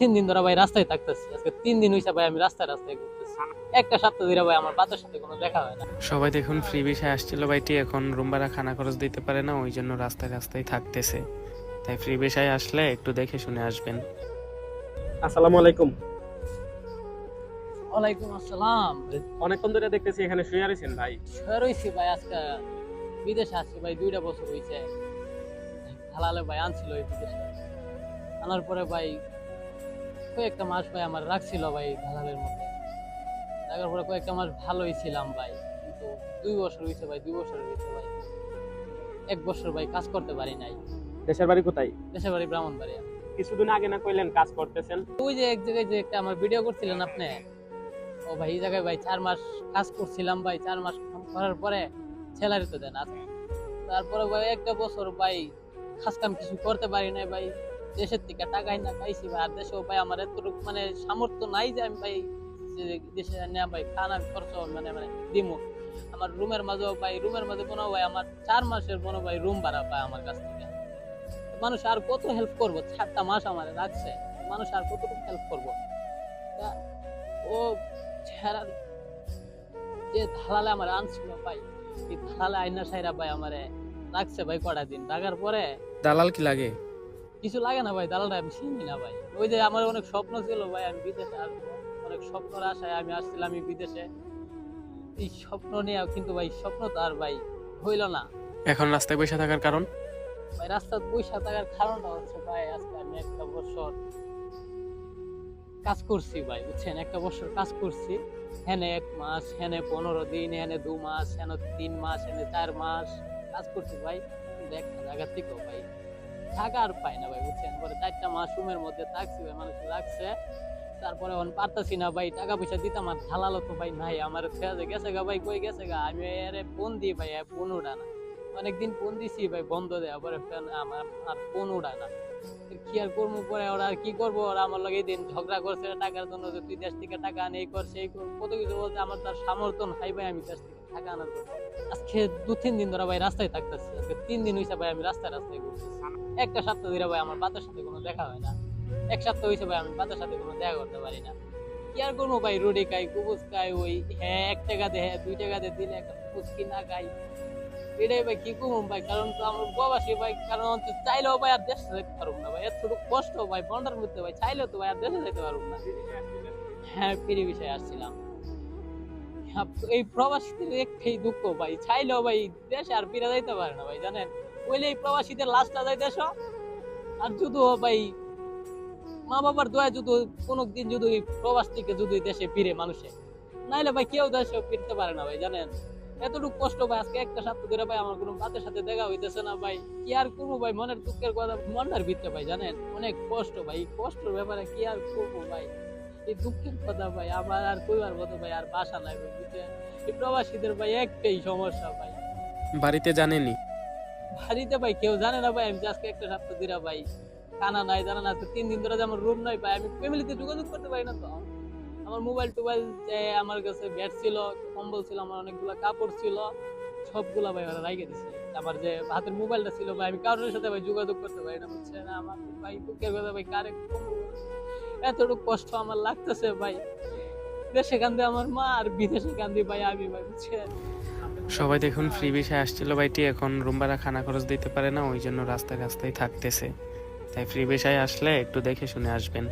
তিন দিন ধরে ভাই রাস্তায় থাকতেছি। আজকে তিন দিন হইছে ভাই আমি রাস্তায় রাস্তায় ঘুরতেছি। একটা সপ্তাহ ধরে ভাই আমার বাচ্চার সাথে কোনো দেখা হয় না। সবাই দেখুন ফ্রি বিষয় আসছিল ভাইটি এখন রুম ভাড়া খানা খরচ দিতে পারে না ওই জন্য রাস্তায় রাস্তায় থাকতেছে। তাই ফ্রি বিষয় আসলে একটু দেখে শুনে আসবেন। আসসালামু আলাইকুম। ওয়ালাইকুম আসসালাম। অনেকক্ষণ ধরে দেখতেছি এখানে শুয়ে রয়েছেন ভাই। শুয়ে রইছি ভাই আজকে। বিদেশে আসছি ভাই দুইটা বছর হইছে। হালালে ভাই আনছিল ওই বিদেশে। আনার পরে ভাই কয়েকটা মাস ভাই আমার রাখছিল ভাই দালালের মধ্যে। রাখার পরে কয়েকটা মাস ভালোই ছিলাম ভাই কিন্তু দুই বছর হইছে ভাই দুই বছর হইছে ভাই। এক বছর ভাই কাজ করতে পারি নাই। দেশের বাড়ি কোথায়? দেশের বাড়ি ব্রাহ্মণ বাড়ি কিছুদিন আগে না কইলেন কাজ করতেছেন? ওই যে এক জায়গায় যে একটা আমার ভিডিও করছিলেন আপনি? ও ভাই এই জায়গায় ভাই চার মাস কাজ করছিলাম ভাই চার মাস করার পরে স্যালারি তো দেন আছে তারপরে ভাই একটা বছর ভাই কাজ কাম কিছু করতে পারি নাই ভাই। দেশের থেকে টাকাই না পাইছি ভাই, আর দেশেও ভাই আমার এতটুকু মানে সামর্থ্য নাই যে আমি ভাই দেশে নেওয়া ভাই খানা খরচ মানে মানে দিমু। আমার রুমের মাঝেও ভাই, রুমের মাঝে মনে ভাই আমার চার মাসের মনে ভাই রুম ভাড়া পায় আমার কাছ থেকে। মানুষ আর কত হেল্প করব? চারটা মাস আমার রাখছে মানুষ আর কতটুকু হেল্প করব? ও ছেড়া যে ধালালে আমার আনছিল ভাই, এই ধালালে আইনা সাইরা ভাই আমারে রাখছে ভাই কটা দিন। রাখার পরে দালাল কি লাগে? কিছু লাগে না ভাই দালালটা আমি চিনি না ভাই। ওই যে আমার অনেক স্বপ্ন ছিল ভাই আমি বিদেশে আসব অনেক স্বপ্নের আশায় আমি আসছিলাম আমি বিদেশে। এই স্বপ্ন নিয়ে কিন্তু ভাই স্বপ্ন তো আর ভাই হইল না। এখন রাস্তায় বসে থাকার কারণ? ভাই রাস্তার পয়সা থাকার কারণটা হচ্ছে ভাই আজকে আমি একটা বছর কাজ করছি ভাই বুঝছেন? একটা বছর কাজ করছি। হেনে এক মাস হেনে পনেরো দিন হেনে দু মাস হেনে তিন মাস হেনে চার মাস কাজ করছি ভাই। একটা জায়গা থেকেও ভাই। থাকা আর পাই না ভাই, বুঝছেন? পরে চারটা মাস রুমের মধ্যে থাকছি ভাই, মানুষ লাগছে। তারপরে এখন পারতাছি না ভাই টাকা পয়সা দিতাম আর ঢালালো তো ভাই নাই। আমার ছেড়ে গেছে গা ভাই, কই গেছে গা? আমি আরে ফোন দিই ভাই ফোন উঠা না। অনেকদিন ফোন দিছি ভাই, বন্ধ দেয়, পরে ফেন- আমার আর ফোন উঠায় না। কি আর করব পরে, ওরা আর কি করব? ওরা আমার লগে দিন ঝগড়া করছে টাকার জন্য যে তুই দেশ থেকে টাকা আনে, এই কর, সেই কর। কত কিছু বলছে আমার তার সামর্থ্য নাই ভাই আমি দেশ থেকে টাকা আনার আজকে দু তিন দিন ধরে ভাই রাস্তায় থাকতেছি। আজকে তিন দিন হয়েছে ভাই আমি রাস্তায় রাস্তায় ঘুরতেছি। একটা সপ্তাহ ধরে ভাই আমার বাতার সাথে কোনো দেখা হয় না। এক সপ্তাহ হয়েছে ভাই আমি বাতার সাথে কোনো দেখা করতে পারি না। কি আর করব ভাই? রুটি খাই কুবুজ খাই, ওই হ্যাঁ এক টাকা দে হ্যাঁ দুই টাকা দে, দিলে একটা কুবুজ কিনা খাই। এটাই ভাই কি করব ভাই? কারণ তো আমার প্রবাসী ভাই, কারণ চাইলেও ভাই আর দেশে যেতে পারব না ভাই। এতটুকু কষ্ট ভাই বন্ডার মধ্যে ভাই, চাইলেও তো ভাই আর দেশে যেতে পারব না। হ্যাঁ ফিরে বিষয়ে আসছিলাম। এই প্রবাসীদের একটাই দুঃখ ভাই। চাইলেও ভাই দেশে আর ফিরে যাইতে পারে না ভাই, জানেন? ওইলে এই প্রবাসীদের লাস্টটা যাই দেশ। আর যদি ভাই মা বাবার দোয়া যদি কোনো দিন যদি প্রবাস থেকে যদি দেশে ফিরে মানুষে, নাইলে ভাই কেউ দেশে ফিরতে পারে না ভাই, জানেন? এতটুকু কষ্ট ভাই, আজকে একটা সপ্তাহ ধরে ভাই আমার কোনো বাতের সাথে দেখা হইতেছে না ভাই। কি আর করব ভাই, মনের দুঃখের কথা মনটার ভিতরে ভাই, জানেন? অনেক কষ্ট ভাই, কষ্টের ব্যাপারে কি আর করব ভাই? এই দুঃখের কথা ভাই আমার আর কইবার কথা ভাই আর বাসা নাই ভাই বুঝছেন? এই প্রবাসীদের ভাই একটাই সমস্যা ভাই। বাড়িতে জানেনি বাড়িতে ভাই কেউ জানে না ভাই আমি আজকে একটা সপ্তাহ ধরে ভাই খানা নাই জানা না তিন দিন ধরে আমার রুম নাই ভাই আমি ফ্যামিলিতে যোগাযোগ করতে পারি না তো। আমার মোবাইল টোবাইল যে আমার কাছে ব্যাট ছিল কম্বল ছিল আমার অনেকগুলো কাপড় ছিল সবগুলা ভাই ওরা রাইখে দিছে। আমার যে হাতের মোবাইলটা ছিল ভাই আমি কারোর সাথে ভাই যোগাযোগ করতে পারি না বুঝছেন? আমার ভাই দুঃখের কথা ভাই কারে? এতটুকু কষ্ট আমার লাগতেছে ভাই। দেশে কান্দে আমার মা আর বিদেশে কান্দি ভাই, আমি ভাই, বুঝছেন? সবাই দেখুন ফ্রি বিষয় আসছিল ভাইটি, এখন রুম ভাড়া খানা খরচ দিতে পারে না, ওই জন্য রাস্তায় রাস্তায় থাকতেছে। তাই ফ্রি বিষয় আসলে একটু দেখে শুনে আসবেন।